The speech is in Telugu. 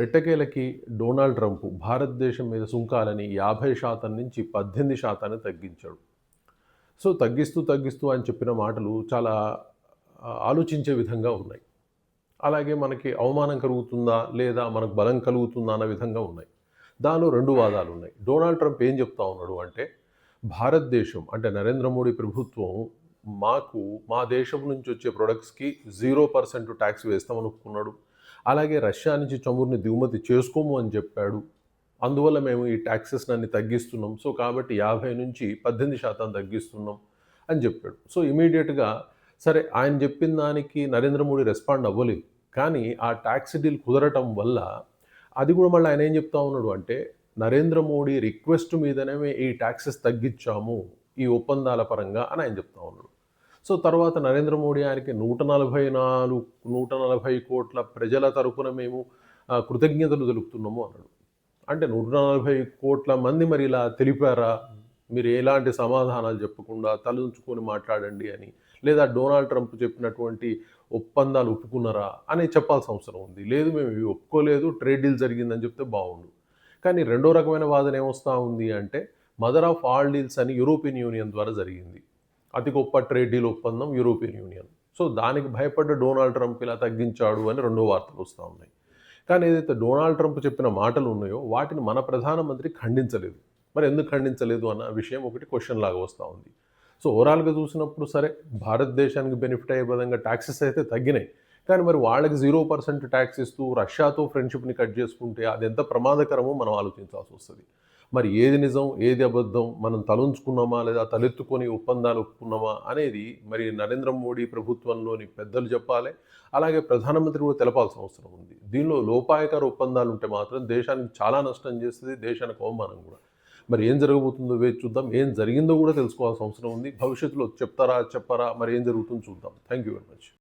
ఎట్టకేలకి డొనాల్డ్ ట్రంప్ భారతదేశం మీద సుంకాలని యాభై శాతం నుంచి పద్దెనిమిది శాతాన్ని తగ్గించాడు. సో తగ్గిస్తూ తగ్గిస్తూ అని చెప్పిన మాటలు చాలా ఆలోచించే విధంగా ఉన్నాయి. అలాగే మనకి అవమానం కలుగుతుందా లేదా మనకు బలం కలుగుతుందా అన్న విధంగా ఉన్నాయి. దానిలో రెండు వాదాలు ఉన్నాయి. డొనాల్డ్ ట్రంప్ ఏం చెప్తా ఉన్నాడు అంటే భారతదేశం అంటే నరేంద్ర మోడీ ప్రభుత్వం మాకు మా దేశం నుంచి వచ్చే ప్రొడక్ట్స్కి జీరో పర్సెంట్ ట్యాక్స్ వేస్తామనుకున్నాడు అలాగే రష్యా నుంచి చమురుని దిగుమతి చేసుకోము అని చెప్పాడు. అందువల్ల మేము ఈ ట్యాక్సెస్ అన్ని తగ్గిస్తున్నాం. సో కాబట్టి యాభై నుంచి పద్దెనిమిది శాతం తగ్గిస్తున్నాం అని చెప్పాడు. సో ఇమీడియట్గా సరే ఆయన చెప్పిన దానికి నరేంద్ర మోడీ రెస్పాండ్ అవ్వలేదు. కానీ ఆ ట్యాక్స్ డీల్ కుదరటం వల్ల అది కూడా మళ్ళీ ఆయన ఏం చెప్తా ఉన్నాడు అంటే నరేంద్ర మోడీ రిక్వెస్ట్ మీదనే ఈ ట్యాక్సెస్ తగ్గించాము ఈ ఒప్పందాల పరంగా అని ఆయన చెప్తా ఉన్నాడు. సో తర్వాత నరేంద్ర మోడీ ఆయనకి నూట నలభై నాలుగు నూట నలభై కోట్ల ప్రజల తరపున మేము కృతజ్ఞతలు తెలుపుతున్నాము అన్నాడు. అంటే నూట నలభై కోట్ల మంది మరి ఇలా తెలిపారా? మీరు ఎలాంటి సమాధానాలు చెప్పకుండా తలంచుకొని మాట్లాడండి అని. లేదా డొనాల్డ్ ట్రంప్ చెప్పినటువంటి ఒప్పందాలు ఒప్పుకున్నారా అని చెప్పాల్సిన అవసరం ఉంది. లేదు మేము ఇవి ఒప్పుకోలేదు ట్రేడ్ డీల్ జరిగిందని చెప్తే బాగుండు. కానీ రెండో రకమైన వాదన ఏమొస్తా ఉంది అంటే మదర్ ఆఫ్ ఆల్ డీల్స్ అని యూరోపియన్ యూనియన్ ద్వారా జరిగింది. అతి గొప్ప ట్రేడ్ డీల్ ఒప్పందం యూరోపియన్ యూనియన్. సో దానికి భయపడ్డ డొనాల్డ్ ట్రంప్ ఇలా తగ్గించాడు అని రెండో వార్తలు వస్తూ ఉన్నాయి. కానీ ఏదైతే డొనాల్డ్ ట్రంప్ చెప్పిన మాటలు ఉన్నాయో వాటిని మన ప్రధానమంత్రి ఖండించలేదు. మరి ఎందుకు ఖండించలేదు అన్న విషయం ఒకటి క్వశ్చన్ లాగా వస్తూ ఉంది. సో ఓవరాల్గా చూసినప్పుడు సరే భారతదేశానికి బెనిఫిట్ అయ్యే విధంగా ట్యాక్సెస్ అయితే తగ్గినాయి. కానీ మరి వాళ్ళకి జీరో పర్సెంట్ ట్యాక్స్ ఇస్తూ రష్యాతో ఫ్రెండ్షిప్ని కట్ చేసుకుంటే అది ఎంత ప్రమాదకరమో మనం ఆలోచించాల్సి వస్తుంది. మరి ఏది నిజం ఏది అబద్ధం మనం తలంచుకున్నామా లేదా తలెత్తుకొని ఒప్పందాలు ఒప్పుకున్నామా అనేది మరి నరేంద్ర మోడీ ప్రభుత్వంలోని పెద్దలు చెప్పాలి. అలాగే ప్రధానమంత్రి కూడా తెలపాల్సిన అవసరం ఉంది. దీనిలో లోపాయకార ఒప్పందాలు ఉంటే మాత్రం దేశానికి చాలా నష్టం చేస్తుంది దేశానికి అవమానం కూడా. మరి ఏం జరగబోతుందో వేచి చూద్దాం. ఏం జరిగిందో కూడా తెలుసుకోవాల్సిన అవసరం ఉంది. భవిష్యత్తులో చెప్తారా చెప్పారా మరి ఏం జరుగుతుందో చూద్దాం. Thank you very much